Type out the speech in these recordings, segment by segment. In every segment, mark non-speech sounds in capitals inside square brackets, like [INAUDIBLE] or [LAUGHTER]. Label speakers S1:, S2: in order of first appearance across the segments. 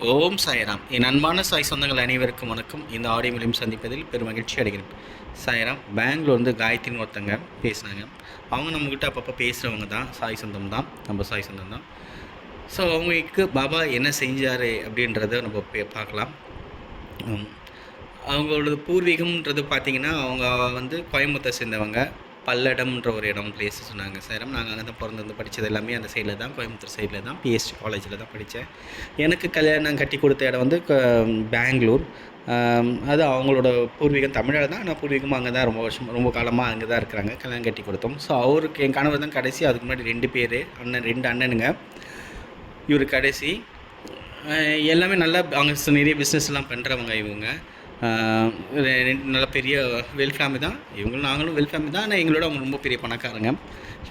S1: ஓம் சாய்ராம். என் அன்பான சாய் சொந்தங்கள் அனைவருக்கும் வணக்கம். இந்த ஆடியோ மூலியம் சந்திப்பதில் பெரும் மகிழ்ச்சி அடைகிறேன். சாய்ராம் பெங்களூர் வந்து காயத்ரின்னு ஒருத்தங்க பேசினாங்க. அவங்க நம்மக்கிட்ட அப்பப்போ பேசுகிறவங்க தான். சாய் சொந்தம் தான். நம்ம சாய் சொந்தம் தான். ஸோ அவங்களுக்கு பாபா என்ன செஞ்சார் அப்படின்றத நம்ம பே- பார்க்கலாம். அவங்களோட பூர்வீகம்ன்றது பார்த்திங்கன்னா அவங்க வந்து கோயம்புத்தூர் சேர்ந்தவங்க. பல்லடம்ன்ற ஒரு இடம் பிளேஸ் சொன்னாங்க சேரம் நாங்கள் அங்கே தான் பிறந்து படித்தது எல்லாமே அந்த சைடில் தான் கோயம்புத்தூர் சைடில் தான் பிஎஸ்டி காலேஜில் தான் படித்தேன் எனக்கு கல்யாணம் கட்டி கொடுத்த இடம் வந்து பெங்களூர். அது அவங்களோட பூர்வீகம் தமிழர் தான். ஆனால் பூர்வீகமாக அங்கே தான் ரொம்ப வருஷம் ரொம்ப காலமாக அங்கே தான் இருக்கிறாங்க. கல்யாணம் கட்டி கொடுத்தோம். ஸோ அவருக்கு என் கணவர் தான் கடைசி. அதுக்கு முன்னாடி ரெண்டு பேர் அண்ணன் ரெண்டு அண்ணனுங்க. இவர் கடைசி. எல்லாமே நல்லா அவங்க நிறைய பிஸ்னஸ்லாம் பண்ணுறவங்க இவங்க. நல்ல பெரிய வெல் ஃபேமிலி தான். இவங்களும் நாங்களும் வெல் ஃபேமிலி தான். ஆனால் எங்களோட அவங்க ரொம்ப பெரிய பணக்காரங்க.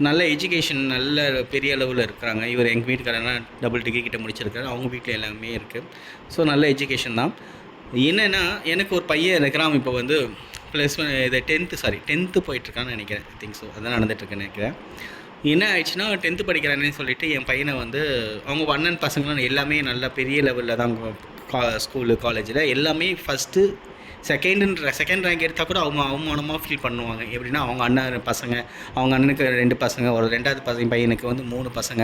S1: நல்ல எஜுகேஷன் நல்ல பெரிய அளவில் இருக்கிறாங்க. இவர் எங்கள் வீட்டுக்காரனா டபுள் டிகிரி கிட்ட முடிச்சிருக்காரு. அவங்க வீட்டில் எல்லாமே இருக்குது ஸோ நல்ல எஜுகேஷன் தான். என்னென்னா எனக்கு ஒரு பையன் இருக்கிறான். இப்போ வந்து ப்ளஸ் இது டென்த்து சாரி டென்த்து போயிட்டுருக்கான்னு நினைக்கிறேன். திங்க் ஸோ அதான் நடந்துட்டுருக்குன்னு நினைக்கிறேன். என்ன ஆயிடுச்சுன்னா டென்த்து படிக்கிறானேன்னு சொல்லிட்டு என் பையனை வந்து அவங்க அண்ணன் பசங்களும் எல்லாமே நல்ல பெரிய லெவலில் தான் ஸ்கூலு காலேஜில் எல்லாமே ஃபஸ்ட்டு செகண்டுன்ற செகண்ட் ரேங்க் எடுத்தால் கூட அவங்க அவமானமாக ஃபீல் பண்ணுவாங்க. எப்படின்னா அவங்க அண்ணன் பசங்க அவங்க அண்ணனுக்கு ரெண்டு பசங்க ஒரு ரெண்டாவது பசங்க பையனுக்கு வந்து மூணு பசங்க.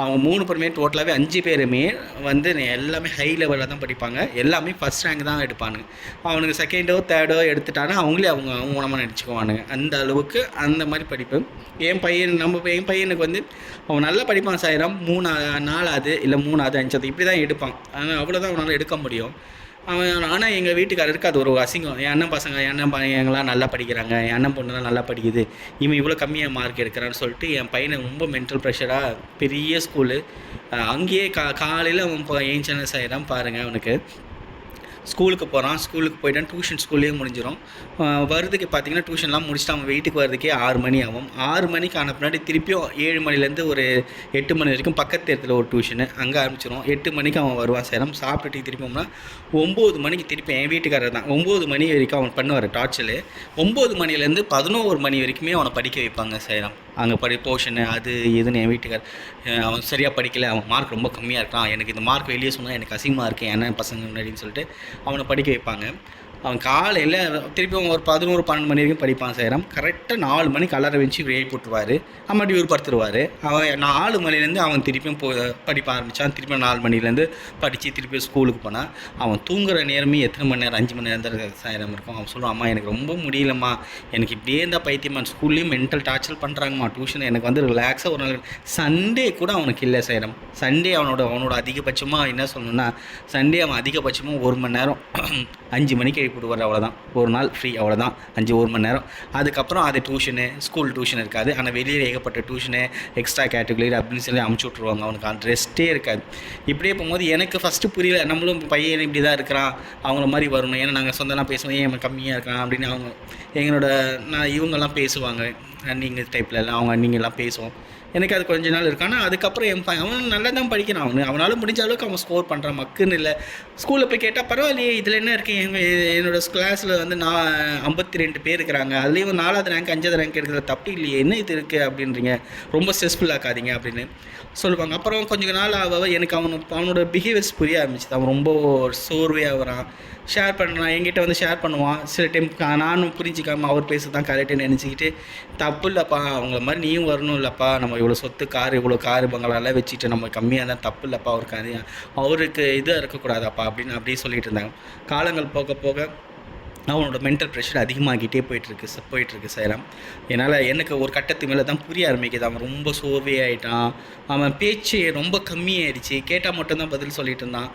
S1: அவங்க மூணு பேருமே டோட்டலாகவே அஞ்சு பேருமே வந்து எல்லாமே ஹை லெவலில் தான் படிப்பாங்க. எல்லாமே ஃபஸ்ட் ரேங்க் தான் எடுப்பானுங்க. அவனுக்கு செகண்டோ தேர்டோ எடுத்துட்டானா அவங்களே அவங்க அவமானமாக நினச்சிக்குவானுங்க அந்த அளவுக்கு அந்த மாதிரி படிப்பு. என் பையன் நம்ம என் பையனுக்கு வந்து அவன் நல்லா படிப்பான் சாயிரம். மூணா நாலாவது இல்லை மூணாவது அஞ்சாவது இப்படி தான் எடுப்பான். ஆனால் அவ்வளோதான் அவனால் எடுக்க முடியும். அவன் ஆனால் எங்கள் வீட்டுக்காரருக்கு அது ஒரு அசிங்கம். என் அண்ணன் பசங்க என் அண்ணன் பையங்களாம் நல்லா படிக்கிறாங்க. என் அண்ணன் பொண்ணுலாம் நல்லா படிக்குது. இவன் இவ்வளோ கம்மியாக மார்க் எடுக்கிறான்னு சொல்லிட்டு என் பையனை ரொம்ப மென்டல் ப்ரெஷராக பெரிய ஸ்கூலு அங்கேயே கா காலையில் அவன் இப்போ சேனல் செய்கிறான் பாருங்கள் அவனுக்கு. ஸ்கூலுக்கு போகிறான் ஸ்கூலுக்கு போயிட்டான் டியூஷன் ஸ்கூல்லேயே முடிஞ்சிடும் ஆஹ் வரதுக்கு பார்த்தீங்கன்னா டியூஷன்லாம் முடிச்சுட்டு அவன் வீட்டுக்கு வரதுக்கே ஆறு மணி ஆகும். ஆறு மணிக்கு ஆன பின்னாடி திருப்பியும் ஏழு மணிலேருந்து ஒரு எட்டு மணி வரைக்கும் பக்கத்து இடத்துல ஒரு டியூஷனு அங்கே ஆரம்பிச்சிடும் எட்டு மணிக்கு அவன் வருவான் சேரம் சாப்பிட்டுட்டு திருப்பியோம்னா ஒம்பது மணிக்கு திருப்பி என் வீட்டுக்காரர் தான். ஒம்பது மணி வரைக்கும் அவன் பண்ணுவார் டார்ச்சலு ஒம்பது மணிலேருந்து பதினோரு மணி வரைக்குமே அவனை படிக்க வைப்பாங்க சேரம் அங்கே படி போர்ஷனு அது இதுன்னு என் வீட்டுக்கார் அவன் சரியாக படிக்கலை. அவன் மார்க் ரொம்ப கம்மியாக இருக்கான். எனக்கு இந்த மார்க் வெளியே சொன்னால் எனக்கு அசிங்கமாக இருக்குது என்ன பசங்க முன்னாடின்னு சொல்லிட்டு அவனை படிக்க வைப்பாங்க. அவன் காலையில் திருப்பியும் ஒரு பதினோரு பன்னெண்டு மணி வரைக்கும் படிப்பான் சேரம் கரெக்டாக நாலு மணிக்கு அலாரம் வச்சு வெளியே போட்டுருவார். மறுபடியும் இவர் படுத்துருவார். அவன் நாலு மணிலேருந்து அவன் திருப்பியும் போ படிப்ப ஆரம்பித்தான் திருப்பியும் நாலு மணிலேருந்து படித்து திருப்பியும் ஸ்கூலுக்கு போனான். அவன் தூங்குற நேரமே எத்தனை மணி நேரம் அஞ்சு மணி நேரம் தான் சாயிரம் இருக்கும். அவன் சொல்லுவான் அம்மா எனக்கு ரொம்ப முடியலம்மா. எனக்கு இப்படியே இருந்தால் பைத்தியமா ஸ்கூல்லேயும் மென்டல் டார்ச்சர் பண்ணுறாங்கம்மா டியூஷன் எனக்கு வந்து ரிலாக்ஸாக ஒரு நாள் சண்டே கூட அவனுக்கு இல்லை சேரம் சண்டே அவனோட அவனோட அதிகபட்சமாக என்ன சொல்லணும்னா சண்டே அவன் அதிகபட்சமாக ஒரு மணி நேரம் அஞ்சு மணிக்கு எழுப்பிடுவார் அவ்வளோதான் ஒரு நாள் ஃப்ரீ அவ்வளோதான் அஞ்சு ஒரு மணி நேரம். அதுக்கப்புறம் அது டியூஷனு ஸ்கூல் டியூஷன் இருக்காது. ஆனால் வெளியில் ஏகப்பட்ட டியூஷனு எக்ஸ்ட்ரா கேட்டகரி அப்படின்னு சொல்லி அமுச்சு விட்ருவாங்க அவனுக்கு அந்த ரெஸ்ட்டே இருக்காது. இப்படியே போகும்போது எனக்கு ஃபஸ்ட்டு புரியல நம்மளும் பையன் இப்படி தான் இருக்கிறான் அவங்கள மாதிரி வரணும். ஏன்னா நாங்கள் சொந்தம்லாம் பேசுவோம் ஏன் கம்மியாக இருக்கான் அப்படின்னு அவங்க எங்களோட நான் இவங்கெல்லாம் பேசுவாங்க நீங்கள் டைப்பில் எல்லாம் அவங்க நீங்கள்லாம் பேசுவோம். எனக்கு அது கொஞ்ச நாள் இருக்கு. ஆனால் அதுக்கப்புறம் என் அவன் நல்லா தான் படிக்கிறான். அவனு அவனால் முடிஞ்ச அளவுக்கு அவன் ஸ்கோர் பண்ணுறான் மக்குன்னு இல்லை. ஸ்கூலில் போய் கேட்டால் பரவாயில்லையே இதில் என்ன இருக்குது எங்கள் என்னோட கிளாஸில் வந்து நான் ஐம்பத்தி ரெண்டு பேர் இருக்கிறாங்க. அதுலேயும் நாலாவது ரேங்க் அஞ்சாவது ரேங்க் எடுக்கிறது தப்பு இல்லையே. என்ன இது இருக்குது அப்படின்றீங்க. ரொம்ப ஸ்ட்ரெஸ்ஃபுல் ஆக்காதீங்க அப்படின்னு சொல்லுவாங்க. அப்புறம் கொஞ்ச நாள் ஆக எனக்கு அவனு அவனோட பிஹேவியர்ஸ் புரிய ஆரம்பிச்சுது. அவன் ரொம்ப சோர்வையாக வரான் ஷேர் பண்ணுறான் என்கிட்ட வந்து ஷேர் பண்ணுவான். சில டைம் நானும் புரிஞ்சிக்காமல் அவர் பேச தான் கரெக்டுன்னு நினச்சிக்கிட்டு தப்பு இல்லைப்பா. அவங்கள மாதிரி நீயும் வரணும் இல்லைப்பா. நம்ம இவ்வளோ சொத்து கார் இவ்வளோ காரு பங்களாலாம் வச்சுட்டு நம்ம கம்மியாக தான் தப்பு இல்லைப்பா அவருக்கு அது அவருக்கு இதாக இருக்கக்கூடாதாப்பா அப்படின்னு அப்படியே சொல்லிட்டு இருந்தாங்க. காலங்கள் போக போக அவனோட மென்டல் ப்ரெஷர் அதிகமாகிட்டே போயிட்டுருக்கு ச போயிட்டுருக்கு சைராம். என்னால் எனக்கு ஒரு கட்டத்து மேலே தான் புரிய ஆரம்பிக்குது. அவன் ரொம்ப சோர்வே ஆகிட்டான் அவன் பேச்சு ரொம்ப கம்மியாயிடுச்சு. கேட்டால் மட்டும்தான் பதில் சொல்லிட்டு இருந்தான்.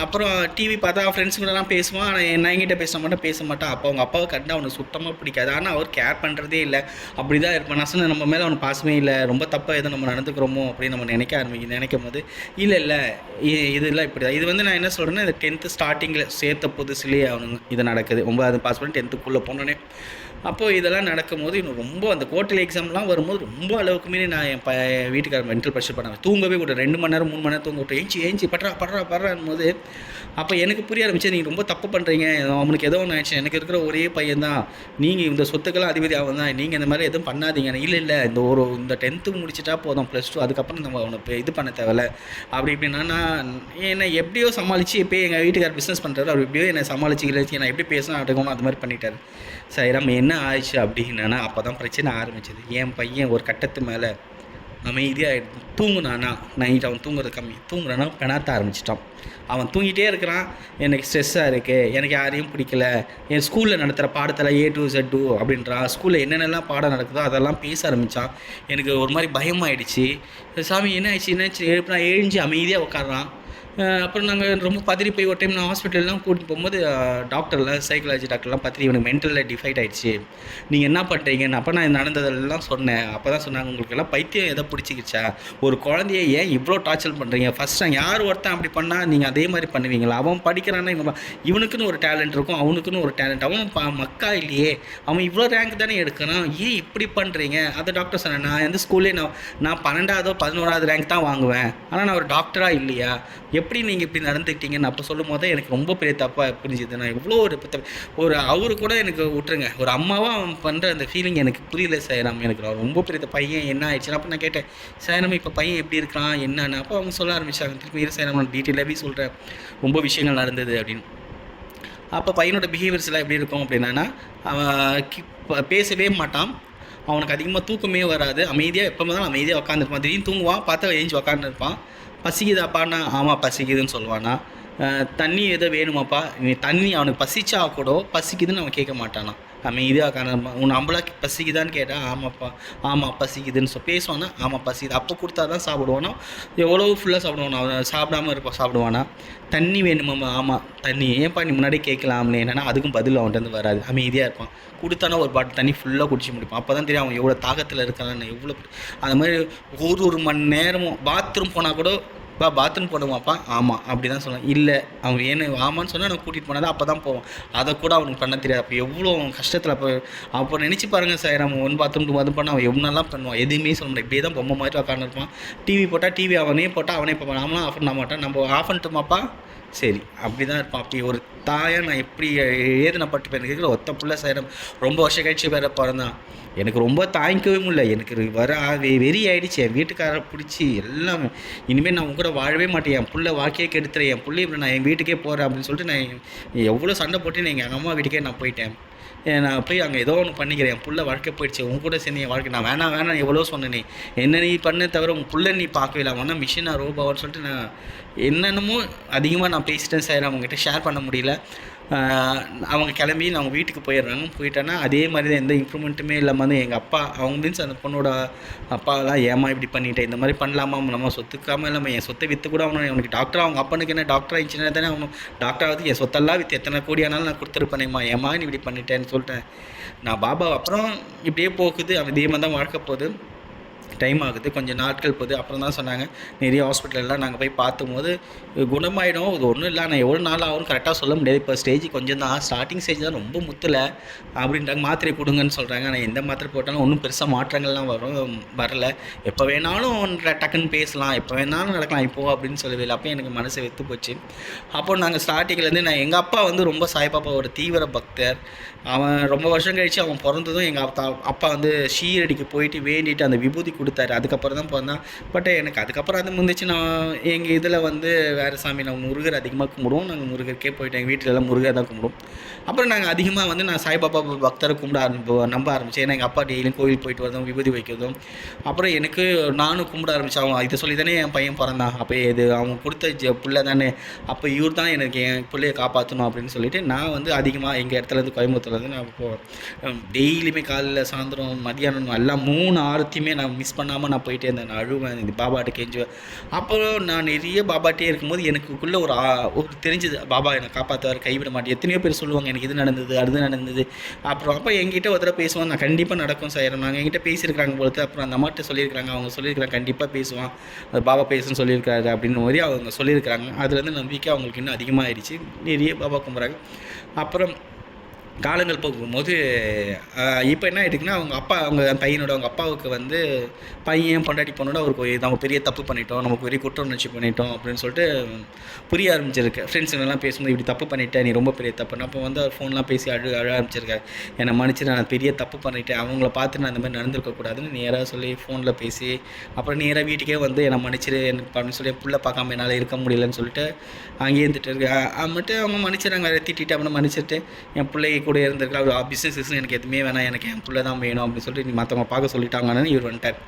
S1: அப்புறம் டிவி பார்த்தா ஃப்ரெண்ட்ஸ் கூடலாம் பேசுவான். ஆனால் என்ன என்கிட்ட பேச மாட்டேன் பேச மாட்டான். அப்போ அவங்க அப்பாவை கண்டு அவனுக்கு சுத்தமாக பிடிக்காது. ஆனால் அவர் கேர் பண்ணுறதே இல்லை. அப்படி தான் இருப்பான். நான் சொன்னேன் நம்ம மேலே அவனுக்கு பாசமே இல்லை. ரொம்ப தப்பாக எதுவும் நம்ம நடந்துக்கிறோமோ அப்படின்னு நம்ம நினைக்க ஆரம்பிக்கும் நினைக்கும் போது இல்லை இல்லை. இ- இதெல்லாம் இப்படி தான் இது வந்து நான் என்ன சொல்கிறேன்னா இந்த டென்த்து ஸ்டார்டிங்கில் சேர்த்த புதுசுலேயே அவனுங்க இது நடக்குது. ஒன்பதாவது பாஸ் பண்ணி டென்த்துக்குள்ளே போனோடனே அப்போது இதெல்லாம் நடக்கும்போது இன்னும் ரொம்ப அந்த கோர்ட்டில் எக்ஸாம்லாம் வரும்போது ரொம்ப அளவுக்கு மீறி நான் என் ப வீட்டுக்கார மென்டல் ப்ரெஷர் பண்ணேன் தூங்கவே விட்டு ரெண்டு மணி நேரம் மூணு மணி நேரம் தூங்க விட்டு ஏஞ்சி ஏஞ்சி பட்றா படுறா படுறான் போது அப்போ எனக்கு புரிய ஆரம்பிச்சு நீங்கள் ரொம்ப தப்பு பண்ணுறீங்க அவனுக்கு ஏதோ ஒன்று ஆயிடுச்சு. எனக்கு இருக்கிற ஒரே பையன் தான். நீங்கள் இந்த சொத்துக்கெல்லாம் அதிபதி அவன் தான் நீங்கள் இந்த மாதிரி எதுவும் பண்ணாதீங்க. இல்லை இல்லை. இந்த ஒரு இந்த டென்த்து முடிச்சிட்டா போதும். ப்ளஸ் டூ அதுக்கப்புறம் நம்ம அவனை இது பண்ண தேவையில்ல. அப்படி இப்படின்னா நான் என்னை எப்படியோ சமாளித்து இப்போ எங்கள் வீட்டுக்கார் பிஸ்னஸ் பண்ணுறாரு அவர் எப்படியோ என்னை சமாளிச்சு கிழிச்சு நான் எப்படி பேசணும் அடுக்கணும் அது மாதிரி பண்ணிட்டார். சரி நம்ம என்ன ஆயிடுச்சு அப்படின்னா அப்போ தான் பிரச்சனை ஆரம்பிச்சது. என் பையன் ஒரு கட்டத்து மேலே அமைதியாக தூங்குனானா நைட் அவன் தூங்குறது கம்மி. தூங்குறானா பெணாத்த ஆரம்பிச்சிட்டான். அவன் தூங்கிட்டே இருக்கிறான். எனக்கு ஸ்ட்ரெஸ்ஸாக இருக்குது எனக்கு யாரையும் பிடிக்கல. என் ஸ்கூலில் நடத்துகிற பாடத்தில் ஏ டு செட் டூ அப்படின்றான் ஸ்கூலில் என்னென்னலாம் பாடம் நடக்குதோ அதெல்லாம் பேச ஆரம்பித்தான் எனக்கு ஒரு மாதிரி பயமாயிடுச்சு. சாமி என்ன ஆயிடுச்சு? என்னாச்சு எழுப்பினா எழுஞ்சி அமைதியாக உட்காடுறான் அப்புறம் நாங்கள் ரொம்ப பதறி போய் ஒரு டைம் நான் ஹாஸ்பிட்டல்லாம் கூட்டிட்டு போகும்போது டாக்டர்லாம் சைக்காலஜி டாக்டர்லாம் பார்த்துட்டு இவனுக்கு மென்டலில் டிஃபைட் ஆகிடுச்சு நீங்கள் என்ன பண்ணுறீங்கன்னு அப்போ நான் நடந்ததெல்லாம் சொன்னேன். அப்போ தான் சொன்னாங்க உங்களுக்கு எல்லாம் பைத்தியம் எதை பிடிச்சிக்கிச்சா? ஒரு குழந்தைய ஏன் இவ்வளோ டார்ச்சர் பண்ணுறீங்க ஃபஸ்ட் நான் யார் ஒருத்தன் அப்படி பண்ணால் நீங்கள் அதே மாதிரி பண்ணுவீங்களா? அவன் படிக்கிறான்னா இவன் இவனுக்குன்னு ஒரு டேலண்ட் இருக்கும் அவனுக்குன்னு ஒரு டேலண்ட் அவன் ப மக்கா இல்லையே. அவன் இவ்வளோ ரேங்க் தானே எடுக்கிறான். ஏன் இப்படி பண்ணுறீங்க அதை டாக்டர் சொன்னேன் நான் எந்த ஸ்கூல்லே நான் நான் பன்னெண்டாவதோ பதினோராவது ரேங்க் தான் வாங்குவேன். ஆனால் நான் ஒரு டாக்டராக இல்லையா? எப் எப்படி நீங்கள் இப்படி நடந்துக்கிட்டீங்கன்னு அப்போ சொல்லும் போது எனக்கு ரொம்ப பெரிய தப்பாக புரிஞ்சுது. நான் இவ்வளோ ஒரு ஒரு அவரு கூட எனக்கு விட்டுருங்க. ஒரு அம்மாவாக அவன் பண்ணுற அந்த ஃபீலிங் எனக்கு புரியல சேரம் எனக்கு ரொம்ப பெரிய பையன் என்ன ஆயிடுச்சுன்னு அப்போ நான் கேட்டேன் சேரம் இப்போ பையன் எப்படி இருக்கான் என்னன்னு? அப்போ அவங்க சொல்ல ஆரம்பிச்சாங்க திருப்பி இரு சேரம் நான் டீட்டெயிலாகவே சொல்கிறேன் ரொம்ப விஷயங்கள் நடந்தது அப்படின்னு. அப்போ பையனோட பிஹேவியர்ஸ்லாம் எப்படி இருக்கும் அப்படின்னா அவன் பேசவே மாட்டான். அவனுக்கு அதிகமாக தூக்கமே வராது. அமைதியாக எப்போ தான் அமைதியாக உட்காந்துருப்பான் திடீர்னு தூங்குவான் பார்த்தா எழுஞ்சி உட்காந்துருப்பான் பசிக்குதாப்பான்னா ஆமாம் பசிக்குதுன்னு சொல்லுவானா தண்ணி எதோ வேணுமாப்பா? நீ தண்ணி அவனுக்கு பசிச்சா கூட பசிக்குதுன்னு அவன் கேட்க மாட்டானா அமைதியாக உட்காந்து உன் நம்மளா பசிக்குதான்னு கேட்டால் ஆமாப்பா ஆமாம் பசிக்குதுன்னு சொல் பேசுவானா ஆமாம் பசிக்குது. அப்போ கொடுத்தா தான் சாப்பிடுவானா? எவ்வளோ ஃபுல்லாக சாப்பிடுவானா? அவன் சாப்பிடாம இருப்பான் சாப்பிடுவானா? தண்ணி வேணுமாம்மா ஆமாம் தண்ணி. ஏன்ப்பா நீ முன்னாடி கேட்கலாம்னு என்னென்னா அதுக்கும் பதில் அவன்கிட்ட வந்து வராது. அமைதியாக இருப்பான். கொடுத்தானா ஒரு பாட்டில் தண்ணி ஃபுல்லாக குடிச்சு முடிப்பான். அப்போ தான் தெரியும் அவன் எவ்வளோ தாகத்தில் இருக்கான்னு எவ்வளோ அந்த மாதிரி ஒரு ஒரு மணி நேரமும் பாத்ரூம் போனால் கூட பா பாத்ரூம் போடுவாப்பா ஆமாம் அப்படி தான் சொல்லுவான் இல்லை அவன் ஏன்னு ஆமான்னு சொன்னால் நான் கூட்டிகிட்டு போனால் அப்போ தான் போவோம் அதை கூட அவனுக்கு பண்ண தெரியாது. அப்போ எவ்வளோ அவன் கஷ்டத்தில் அப்போ அப்போ நினச்சி பாருங்கள் சார் நம்ம ஒன் பாத்ரூம் டூ பாத்ரூம் பண்ணால் அவன் எவ்வளோலாம் பண்ணுவான். எதுவுமே சொல்ல முடியாது இப்படியே தான் பொம்மை மாதிரி உட்காந்துருப்பான் டிவி போட்டால் டிவி அவனே போட்டால் அவனே பார்ப்பான் நாமளாம் ஆஃப் பண்ண மாட்டான் நம்ம ஆஃப் பண்ணிட்டோமாப்பா? சரி அப்படி தான் இருப்பான் அப்படி ஒரு தாயாக நான் எப்படி ஏதனப்பட்டு எனக்கு ஒத்த பிள்ளை சேரம். ரொம்ப வருஷம் கழிச்சு வேற பிறந்தான் எனக்கு ரொம்ப தாய்க்கவே முடியல. எனக்கு வர வெ- வெறி ஆகிடுச்சு என் வீட்டுக்காரரை பிடிச்சி எல்லாமே இனிமேல் நான் உங்க கூட வாழவே மாட்டேன். என் பிள்ளை வாழ்க்கையே கெடுத்துறேன் என் பிள்ளை இப்படி நான் என் வீட்டுக்கே போகிறேன் அப்படின்னு சொல்லிட்டு நான் எவ்வளோ சண்டை போட்டு நான் எங்கள் அம்மா வீட்டுக்கே நான் போயிட்டேன். நான் போய் அங்கே ஏதோ ஒன்று பண்ணிக்கிறேன். என் புள்ள வாழ்க்கை போயிடுச்சு. உன் கூட சேர்ந்து என் வாழ்க்கை. நான் வேணாம் வேணாம் எவ்வளோ சொன்னேனே என்ன நீ பண்ண தவிர உன் புள்ள நீ பார்க்கவே இல்லை. அவனா மிஷினா ரோபாவான்னு சொல்லிட்டு நான் என்னென்னமோ அதிகமாக நான் பேசிட்டேன் சார். அவங்ககிட்ட ஷேர் பண்ண முடியல. அவங்க கிளம்பி நான் அவங்க வீட்டுக்கு போயிடுறாங்க. போயிட்டேன்னா அதே மாதிரி தான் எந்த இம்ப்ரூவ்மெண்ட்டுமே இல்லாமல் வந்து எங்கள் அப்பா அவங்க மீன்ஸ் அந்த பொண்ணோட அப்பாலாம் ஏமா இப்படி பண்ணிட்டேன் இந்த மாதிரி பண்ணலாமா? நம்ம சொத்துக்காமல் இல்லாமல் என் சொத்தை விற்று கூட அவனு அவனுக்கு டாக்டர் அவங்க அப்பனுக்கு என்ன டாக்டர் இன்ஜினியர் தானே அவனும் டாக்டர் ஆகுது என் சொத்தெல்லாம் விற்று எத்தனை கோடி ஆனாலும் நான் கொடுத்துருப்பேனேம்மா. ஏமா நீ இப்படி பண்ணிட்டேன்னு சொல்லிட்டேன். நான் பாபா அப்புறம் இப்படியே போகுது. அவன் தீபம் தான் வாழ்க்கை போகுது. டைம் ஆகுது. கொஞ்சம் நாட்கள் போகுது. அப்புறம் தான் சொன்னாங்க. நிறைய ஹாஸ்பிட்டலெலாம் நாங்கள் போய் பார்த்தும் போது குணமாயிடும். இது ஒன்றும் இல்லை. நான் எவ்வளோ நாள் ஆகும்னு கரெக்டாக சொல்ல முடியாது. இப்போ ஸ்டேஜ் கொஞ்சம் தான். ஸ்டார்டிங் ஸ்டேஜ் தான் ரொம்ப முத்தலை. அப்படின்றாங்க. மாத்திரை கொடுங்கன்னு சொல்கிறாங்க ஆனால் எந்த மாத்திரை போட்டாலும் ஒன்றும் பெருசாக மாற்றங்கள்லாம் வரும் வரல. எப்போ வேணாலும் ட- டக்குன்னு பேசலாம். எப்போ வேணாலும் நடக்கலாம். இப்போ அப்படின்னு சொல்லவே அப்போ எனக்கு மனசு வெத்து போச்சு. அப்போ நாங்கள் ஸ்டார்டிங்லேருந்து நான் எங்கள் அப்பா வந்து ரொம்ப சாய்பாப்பா ஒரு தீவிர பக்தர். அவன் ரொம்ப வருஷம் கழிச்சு அவன் பிறந்ததும் எங்கள் அப்பா அப்பா வந்து ஷீரடிக்கு போயிட்டு வேண்டிட்டு அந்த விபூதி கொடுத்தாரு. அதுக்கப்புறம் தான் பிறந்தான் பட் எனக்கு அதுக்கப்புறம் அது முந்திச்சு நான் எங்கள் இதில் வந்து வேறு சாமி நான் முருகர் அதிகமாக கும்பிடுவோம். நாங்கள் முருகருக்கே போயிட்டு எங்கள் வீட்டில் எல்லாம் முருகர் தான் கும்பிடுவோம். அப்புறம் நாங்கள் அதிகமாக வந்து நான் சாய்பாபா பக்தரை கும்பிட ஆரம்பிப்போம் நம்ப ஆரம்பித்தேன் ஏன்னா எங்கள் அப்பா டெய்லியும் கோவில் போயிட்டு வரதும் விபூதி வைக்கிறதும். அப்புறம் எனக்கு நானும் கும்பிட ஆரம்பித்தேன் அவன் இதை சொல்லி தானே என் பையன் பிறந்தான். அப்போ இது அவன் கொடுத்த பிள்ளை தானே. அப்போ இவர் தான் எனக்கு என் பிள்ளையை காப்பாற்றணும் அப்படின்னு சொல்லிட்டு நான் வந்து அதிகமாக எங்கள் இடத்துலேருந்து கோயம்புத்தூர்லேருந்து நான் போவேன். டெய்லியுமே காலையில் சாயந்தரம் மதியானம் எல்லாம் மூணு ஆரத்தையுமே நான் மிஸ் பண்ணாமல் நான் போயிட்டே இருந்தேன். நான் அழுவேன். இது பாபாட்ட கெஞ்சுவேன். அப்புறம் நான் நிறைய பாபாட்டே இருக்கும்போது எனக்குள்ளே ஒரு ஒரு தெரிஞ்சது. பாபா என்னை காப்பாற்றுவார் கைவிட மாட்டேன். எத்தனையோ பேர் சொல்லுவாங்க எனக்கு இது நடந்தது அது நடந்தது. அப்புறம் அப்போ என்கிட்ட ஒரு தடவை பேசுவான். நான் கண்டிப்பாக நடக்கும் சார். நாங்கள் என்கிட்ட பேசியிருக்காங்க பொழுது அப்புறம் அந்த அம்மாட்ட சொல்லியிருக்காங்க அவங்க சொல்லியிருக்காங்க கண்டிப்பாக பேசுவான். அது பாபா பேசுன்னு சொல்லியிருக்காரு. அப்படின்னு மாதிரி அவங்க சொல்லியிருக்காங்க அதுலேருந்து நம்பிக்கை அவங்களுக்கு இன்னும் அதிகமாகிடுச்சு நிறைய பாபா கும்பிட்றாங்க அப்புறம் காலங்கள் போகும்போது இப்போ என்ன ஆகிட்டுக்குன்னா அவங்க அப்பா அவங்க பையனோட அவங்க அப்பாவுக்கு வந்து பையன் பொண்டாட்டி பொண்ணோட அவருக்கு நம்ம பெரிய தப்பு பண்ணிட்டோம் நமக்கு பெரிய குற்ற உணர்ச்சி பண்ணிட்டோம் அப்படின்னு சொல்லிட்டு புரிய ஆரம்பிச்சிருக்கு. ஃப்ரெண்ட்ஸுங்கெல்லாம் பேசும்போது இப்படி தப்பு பண்ணிட்டேன் நீ ரொம்ப பெரிய தப்பு அப்போ வந்து அவர் ஃபோன்லாம் பேசி அழு அழ ஆரம்பிச்சிருக்காரு. என்னை மன்னிச்சு நான் பெரிய தப்பு பண்ணிட்டேன். அவங்கள பார்த்து நான் இந்த மாதிரி நடந்திருக்கக்கூடாதுன்னு நேராக சொல்லி ஃபோனில் பேசி அப்புறம் நேராக வீட்டுக்கே வந்து என்னை மன்னிச்சிரு எனக்கு அப்படின்னு சொல்லி புள்ள பார்க்காம என்னால் இருக்க முடியலன்னு சொல்லிட்டு அங்கேயே இருந்துட்டு இருக்கு மட்டும் அவங்க மன்னிச்சிடுறாங்க. திட்டிட்டு அப்படின்னு மன்னிச்சிட்டு என் பிள்ளை கூட இருந்திருக்கா? அவர் பிஸ்னஸ் எனக்கு எதுவுமே வேணாம். எனக்கு என் பிள்ளை தான் வேணும். அப்படின்னு சொல்லிட்டு நீ மற்றவங்க பார்க்க சொல்லிட்டாங்கன்னு இவர் வந்துட்டார்.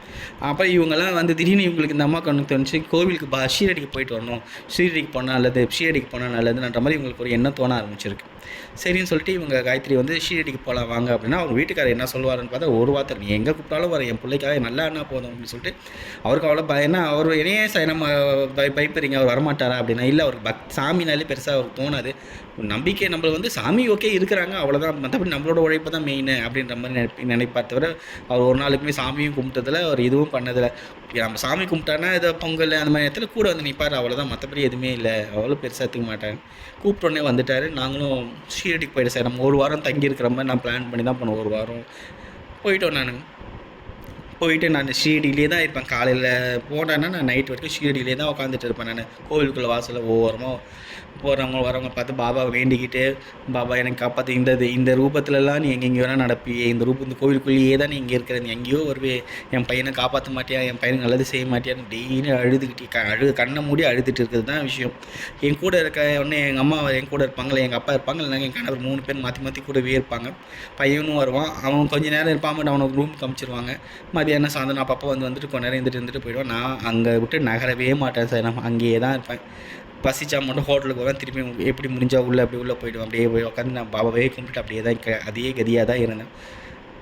S1: அப்போ இவங்கெல்லாம் வந்து திடீர்னு இவங்களுக்கு இந்த அம்மா கண்ணுக்கு தோணுச்சு கோவிலுக்கு பா ஷீரடிக்கு போயிட்டு வரணும். ஷீரடிக்கு போனால் நல்லது ஷீரடிக்கு போனால் நல்லதுன்ற மாதிரி இவங்களுக்கு ஒரு எண்ணம் தோண ஆரம்பிச்சிருக்கு. சரின்னு சொல்லிட்டு இவங்க காயத்ரி வந்து ஷீரடிக்கு போகலாம் வாங்க அப்படின்னா அவங்க வீட்டுக்காரர் என்ன சொல்லுவாருன்னு பார்த்தா ஒரு வார்த்தை நீ எங்கே கூப்பிட்டாலும் வர என் பிள்ளைக்காக நல்லா என்ன போதும் அப்படின்னு சொல்லிட்டு அவருக்கு அவ்வளோ பயம்னா அவர் என்னையே ச- நம்ம பய பயப்படுறீங்க அவர் வரமாட்டாரா அப்படின்னா இல்லை அவருக்கு பக் சாமினாலே பெருசாக அவருக்கு தோணாது. நம்பிக்கை நம்மளை வந்து சாமி ஓகே இருக்கிறாங்க அவ்வளோதான் மற்றபடி நம்மளோட உழைப்பு தான் மெயின் அப்படின்ற மாதிரி நினைப்பி நினைப்பார் தவிர அவர் ஒரு நாளுக்குமே சாமியும் கும்பிட்டதில்ல அவர் இதுவும் பண்ணதில்லை. நம்ம சாமி கும்பிட்டானா இதை பொங்கல் அந்த மாதிரி இடத்துல கூட வந்து நிற்பார் அவ்வளோதான் மற்றபடி எதுவுமே இல்லை. அவ்வளோ பெருசாக எடுத்துக்க மாட்டாங்க கூப்பிட்டோன்னே வந்துட்டார். நாங்களும் ஸ்ரீ ஷீரடிக்கு போயிட்டு சார். நம்ம ஒரு வாரம் தங்கி இருக்கிற மாதிரி நான் பிளான் பண்ணி தான் போனோம் ஒரு வாரம் போயிட்டோம் நான். போயிட்டு நான் ஷீரடியிலே தான் இருப்பேன். காலையில் போனேன்னா நான் நைட் வரைக்கும் ஷீரடியிலே தான் உட்காந்துட்டு இருப்பேன் நான். கோவிலுக்குள்ளே வாசலில் ஒவ்வொருமா போகிறவங்க வரவங்க பார்த்து பாபாவை வேண்டிக்கிட்டு பாபா எனக்கு காப்பாற்று இந்த இது- இந்த ரூபத்துலலாம் நீ எங்கெங்கே வேணால் நடப்பியே. இந்த ரூபம் இந்த கோவிலுக்குள்ளேயே தான் நீ இங்கே இருக்கிற. நீ எங்கேயோ வருவே. என் பையனை காப்பாற்ற மாட்டியா? என் பையனுக்கு நல்லது செய்ய மாட்டியான்னு டெய்லியும் அழுதுகிட்டு க அழு கண்ணை மூடி அழுதுகிட்டு இருக்கிறது தான் விஷயம். என் கூட இருக்க உடனே எங்கள் அம்மா என் கூட இருப்பாங்களே எங்கள் அப்பா இருப்பாங்க. இல்லைனா என் கணவர் மூணு பேர் மாற்றி மாற்றி கூடவே இருப்பாங்க. பையனும் வருவான். அவன் கொஞ்ச நேரம் இருப்பான் பட் அவனை ரூம் காமிச்சிருவாங்க மதியானம் சாயந்தரம் அப்பப்போ வந்து வந்துட்டு கொஞ்ச நேரம் இருந்துட்டு இருந்துட்டு போயிடுவான். நான் அங்கே விட்டு நகரவே மாட்டேன் சார். நான் அங்கேயே தான் இருப்பேன். பசிச்சா மட்டும் ஹோட்டலுக்கு போவேன். திருப்பி எப்படி முடிஞ்சால் உள்ளே அப்படி உள்ளே போயிடுவேன். அப்படியே போய் உட்காந்து நான் பாபாவே கும்பிட்டு அப்படியே தான் அதே கதியாக தான் இருந்தேன்.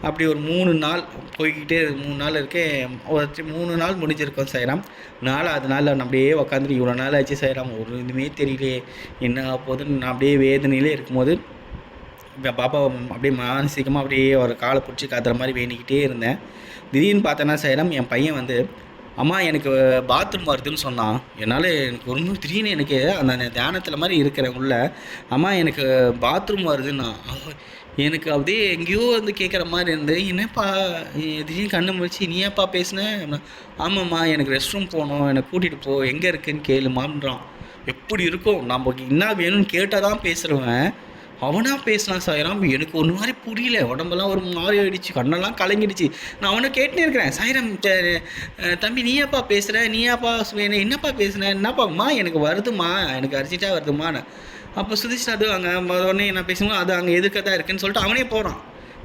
S1: அப்படி ஒரு மூணு நாள் போய்கிட்டே மூணு நாள் இருக்கேன் ஒரு மூணு நாள் முடிஞ்சிருக்கோம் சைராம் நாலாவது நாள் நான் அப்படியே உட்காந்துட்டு இவ்வளோ நாள் ஆச்சு சைராம் ஒரு இதுவுமே தெரியலையே. என்ன போதுன்னு போகுதுன்னு நான் அப்படியே வேதனையிலே இருக்கும்போது பாப்பா அப்படியே மானசீகமாக அப்படியே ஒரு காலை பிடிச்சி காத்துற மாதிரி வேண்டிக்கிட்டே இருந்தேன். திடீர்னு பார்த்தேன்னா சைராம் என் பையன் வந்து அம்மா எனக்கு பாத்ரூம் வருதுன்னு சொன்னான். என்னால் எனக்கு ஒரு திடீர்னு எனக்கு அந்த தியானத்தில் மாதிரி இருக்கிறேன் உள்ள அம்மா எனக்கு பாத்ரூம் வருதுன்னா எனக்கு அப்படியே எங்கேயோ வந்து கேட்குற மாதிரி இருந்து என்னப்பா திடீர்னு கண்ணு முடிச்சு நீ ஏன்ப்பா பேசுன? ஆமாம்மா எனக்கு ரெஸ்ட் ரூம் போகணும். என்னை கூட்டிகிட்டு போ. எங்கே இருக்குன்னு கேளுமான்றான் எப்படி இருக்கும் நம்ம என்ன வேணும்னு கேட்டால் தான் பேசுகிறவன் அவனாக பேசினான் சாய்ராம் எனக்கு ஒரு மாதிரி புரியல. உடம்பெல்லாம் ஒரு மாதிரி ஆயிடுச்சு. கண்ணெல்லாம் கலங்கிடுச்சு. நான் அவனை கேட்டுனே இருக்கிறேன். சாய்ராம் தம்பி நீயாப்பா பேசுகிற நீயாப்பா சு- என்ன- என்னப்பா பேசுன என்னப்பாம்மா எனக்கு வருதுமா. எனக்கு அரிசிட்டா வருதுமா. அப்போ சுதிஷ் அது அங்கே உடனே நான் பேசும்போது அது அங்கே எதுக்க தான் இருக்குன்னு சொல்லிட்டு அவனே போகிறான்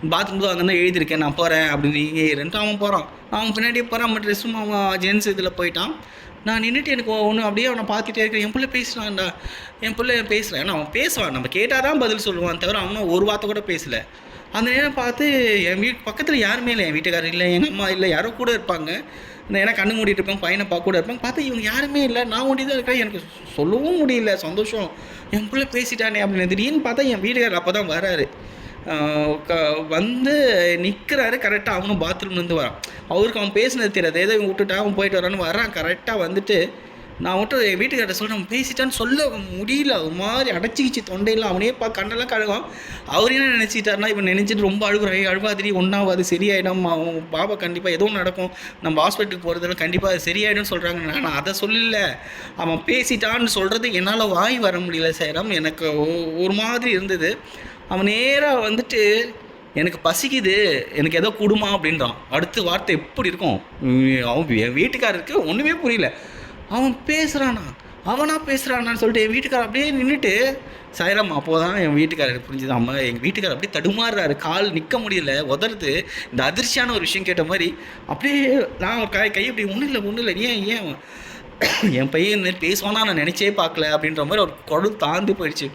S1: பாத்ரூம் அங்கே தான் எழுதியிருக்கேன். நான் போகிறேன் அப்படின்னு இங்கே இருந்துட்டு அவன் போகிறான் அவன் பின்னாடியே போகிறான் மற்ற ரெஸ்ட் அவன் ஜென்ஸ் இதில் போயிட்டான். நான் நின்றுட்டு எனக்கு ஒன்று அப்படியே அவனை பார்த்துட்டே இருக்கேன். என் பிள்ளை பேசுகிறான்டா என் பிள்ளை பேசுகிறேன் ஏன்னா அவன் பேசுவான். நம்ம கேட்டால் தான் பதில் சொல்லுவான் தவிர அவனும் ஒரு வார்த்தை கூட பேசலை. அந்த நேரம் பார்த்து என் வீட்டு பக்கத்தில் யாருமே இல்லை. என் வீட்டுக்காரர் இல்லை எங்கள் அம்மா இல்லை யாரோ கூட இருப்பாங்க. நான் ஏன்னா கண்ணு மூடிட்டு இருப்பேன் பையனை பார்க்க கூட இருப்பாங்க பார்த்தா இவங்க யாருமே இல்லை. நான் ஒண்டி தான் இருக்கேன் எனக்கு சொல்லவும் முடியல. சந்தோஷம். என் பிள்ளை பேசிட்டானே அப்படின்னு திடீர்னு பார்த்தா என் வீட்டுக்காரர் அப்போ தான் வராரு. க வந்து நிற்கிறாரு கரெக்டாக அவனும் பாத்ரூம்லேருந்து வரான். அவருக்கு அவன் பேசினது தெரியாது. ஏதோ இவன் விட்டுட்டா அவன் போயிட்டு வரான்னு வரான் கரெக்டாக வந்துட்டு. நான் மட்டும் என் வீட்டுக்கார்ட்ட சொல்கிறேன் அவன் பேசிட்டான்னு சொல்ல முடியல. ஒரு மாதிரி அடைச்சிக்கிச்சு தொண்டையில் அவனே பா கண்ணெல்லாம் கழுவான். அவர் என்ன நினச்சிட்டாருனா இப்போ நினச்சிட்டு ரொம்ப அழுகுறான். அழுவாதிரி ஒன்றாவது சரியாயிடும். அவன் பாபா கண்டிப்பாக எதுவும் நடக்கும். நம்ம ஹாஸ்பிட்டலுக்கு போகிறதுல கண்டிப்பாக அது சரியாயிடும்னு சொல்கிறாங்க நான் அதை சொல்லல. அவன் பேசிட்டான்னு சொல்கிறது என்னால் வாய் வர முடியல சேரம். எனக்கு ஒரு மாதிரி இருந்தது. அவன் நேராக வந்துட்டு எனக்கு பசிக்குது எனக்கு ஏதோ கொடுமா அப்படின்றான். அடுத்த வார்த்தை எப்படி இருக்கும்? அவன் என் வீட்டுக்காரருக்கு ஒன்றுமே புரியல. அவன் பேசுகிறானா அவனா பேசுகிறானான்னு சொல்லிட்டு என் வீட்டுக்காரர் அப்படியே நின்றுட்டு சைரம் அப்போ தான் என் வீட்டுக்காரருக்கு புரிஞ்சுது. அம்மா எங்கள் வீட்டுக்காரர் அப்படியே தடுமாறுறாரு. கால் நிற்க முடியல உதறது. இந்த அதிர்ச்சியான ஒரு விஷயம் கேட்ட மாதிரி அப்படியே நான் ஒரு கை கை அப்படி ஒன்றும் இல்லை ஒன்றும் இல்லை ஏன் ஏன் என் பையன் பேசுவானா? நான் நினச்சே பார்க்கல. அப்படின்ற மாதிரி ஒரு குடல் தாழ்ந்து போயிடுச்சு.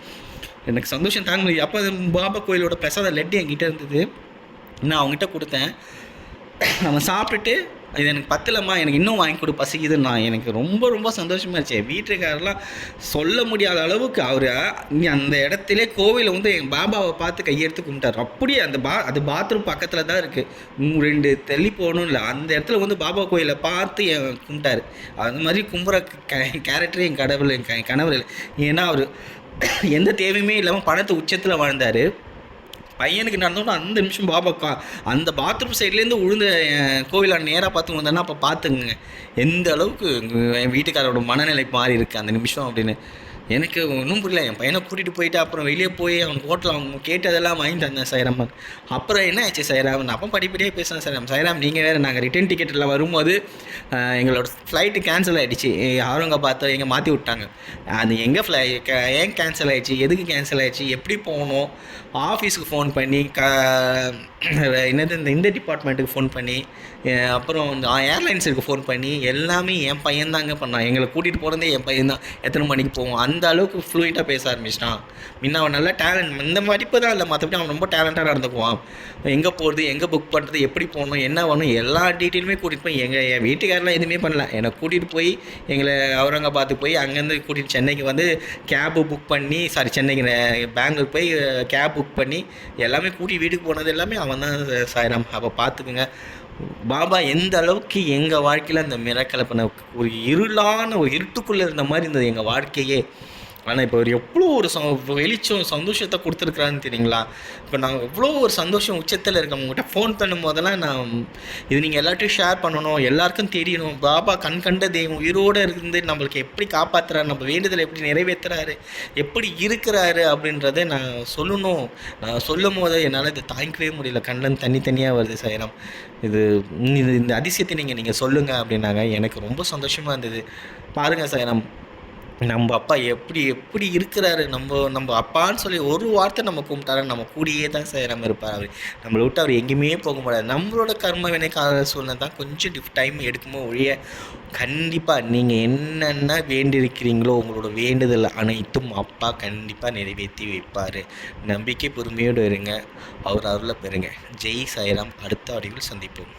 S1: எனக்கு சந்தோஷம் தாங்க முடியும் அப்போ பாபா கோயிலோட பிரசாத லட்டு என்கிட்ட இருந்தது. நான் அவங்ககிட்ட கொடுத்தேன். அவன் சாப்பிட்டுட்டு இது எனக்கு பத்தலம்மா எனக்கு இன்னும் வாங்கி கொடு பசிக்குதுன்னா எனக்கு ரொம்ப ரொம்ப சந்தோஷமாக இருந்துச்சு. என் வீட்டுக்காரெல்லாம் சொல்ல முடியாத அளவுக்கு அவர் அந்த இடத்துல கோவிலில் வந்து என் பாபாவை பார்த்து கையெடுத்து கும்பிட்டார். அப்படியே அந்த பா அது பாத்ரூம் பக்கத்தில் தான் இருக்குது ரெண்டு தள்ளி போகணும் இல்லை. அந்த இடத்துல வந்து பாபா கோயிலை பார்த்து என் கும்பிட்டாரு. அது மாதிரி கும்புற கேரக்டர் என் கடவுள் என் க- கணவர் இல்லை. ஏன்னா அவர் [COUGHS] எந்த தேவையுமே இல்லாமல் பணத்தை உச்சத்தில் வாழ்ந்தார். பையனுக்கு நடந்தோன்னா அந்த நிமிஷம் பாபா கா அந்த பாத்ரூம் சைட்லேருந்து உழுந்த அஹ், நேராக பார்த்து வந்தேன்னா அப்போ பார்த்துங்க எந்த அளவுக்கு என் வீட்டுக்காரோட மனநிலை மாறி இருக்குது அந்த நிமிஷம் அப்படின்னு. எனக்கு ஒன்றும் புரியல. என் பையனை கூட்டிகிட்டு போயிட்டு அப்புறம் வெளியே போய் அவனுக்கு ஹோட்டலில் அவங்க கேட்டதெல்லாம் வாங்கி தந்தேன் சைராம் அப்புறம் என்ன ஆச்சு சைராம் நான் அப்போ படிப்படியே பேசுகிறேன் சைராம் சைராம் நீங்கள் வேறு நாங்கள் ரிட்டர்ன் டிக்கெட்டில் வரும்போது எங்களோட ஃப்ளைட்டு கேன்சல் ஆகிடுச்சு ஆரங்காபாத்தை எங்கே மாற்றி விட்டாங்க. அது எங்கே ஃப்ளை ஏன் கேன்சல் ஆகிடுச்சு எதுக்கு கேன்சல் ஆகிடுச்சு எப்படி போகணும்? ஆஃபீஸுக்கு ஃபோன் பண்ணி க என்னது இந்த இந்த டிபார்ட்மெண்ட்டுக்கு ஃபோன் பண்ணி அப்புறம் இந்த ஏர்லைன்ஸுக்கு ஃபோன் பண்ணி எல்லாமே என் பையன்தாங்க பண்ணான். எங்களை கூட்டிகிட்டு போகிறதே என் பையன்தான். எத்தனை மணிக்கு போவோம்? அந்த அளவுக்கு ஃப்ளூயிட்டாக பேச ஆரம்பிச்சிட்டான். முன்ன அவன் நல்லா டேலண்ட் இந்த மதிப்பு தான் இல்லை. மற்றபடி அவன் ரொம்ப டேலண்ட்டாக நடந்துக்குவான் எங்கே போகிறது எங்கே புக் பண்ணுறது எப்படி போகணும் என்ன வேணும் எல்லா டீட்டெயிலுமே கூட்டிகிட்டு போய் எங்கள் என் வீட்டுக்காரெலாம் எதுவுமே பண்ணல. என்னை கூட்டிகிட்டு போய் எங்களை அவுரங்காபாத்துக்கு போய் அங்கேருந்து கூட்டிகிட்டு சென்னைக்கு வந்து கேபு புக் பண்ணி சாரி சென்னைக்கு நே- பெங்களூர் போய் கேப் புக் பண்ணி எல்லாமே கூட்டி வீட்டுக்கு போனது எல்லாமே அவன் தான் சாயிராம். அப்போ பார்த்துக்குங்க பாபா எந்த அளவுக்கு எங்கள் வாழ்க்கையில் அந்த மிரக்கலப்பனை ஒரு இருளான ஒரு இருட்டுக்குள்ளே இருந்த மாதிரி இருந்தது எங்கள் வாழ்க்கையே. ஆனால் இப்போ அவர் எவ்வளோ ஒரு ச வெளிச்சம் சந்தோஷத்தை கொடுத்துருக்குறான்னு தெரியுங்களா? இப்போ நாங்கள் எவ்வளோ ஒரு சந்தோஷம் உச்சத்தில் இருக்கோம் உங்கள்கிட்ட ஃபோன் பண்ணும் போதெல்லாம் நான் இது நீங்கள் எல்லாத்தையும் ஷேர் பண்ணணும் எல்லாருக்கும் தெரியணும். பாபா கண் கண்ட தெய்வம் உயிரோடு இருந்து நம்மளுக்கு எப்படி காப்பாற்றுறாரு நம்ம வேண்டுதலை எப்படி நிறைவேற்றுறாரு எப்படி இருக்கிறாரு அப்படின்றத நான் சொல்லணும். நான் சொல்லும் போது என்னால் இதை தாங்கிக்கவே முடியல. கண்ணன் தனித்தனியாக வருது சைனம் இது இது இந்த அதிசயத்தை நீங்கள் நீங்கள் சொல்லுங்கள் அப்படின்னாங்க. எனக்கு ரொம்ப சந்தோஷமாக இருந்தது. பாருங்கள் சைனம் நம்ம அப்பா எப்படி எப்படி இருக்கிறாரு? நம்ம நம்ம அப்பான்னு சொல்லி ஒரு வார்த்தை நம்ம கும்பிட்டாரு நம்ம கூடியே தான் செய்கிற இருப்பார் அவர். நம்மளை விட்டு அவர் எங்கேயுமே போக முடியாது. நம்மளோட கர்ம வினைக்கார சூழ்நிலை தான் கொஞ்சம் டிஃப் டைம் எடுக்குமோ ஒழிய கண்டிப்பாக நீங்கள் என்னென்ன வேண்டியிருக்கிறீங்களோ உங்களோட வேண்டுதல் அனைத்தும் அப்பா கண்டிப்பாக நிறைவேற்றி வைப்பார். நம்பிக்கை பொறுமையோடு இருங்க. அவர் அருளை பெறுங்க. ஜெய் சாய்ராம் அடுத்த ஆடியில் சந்திப்போம்.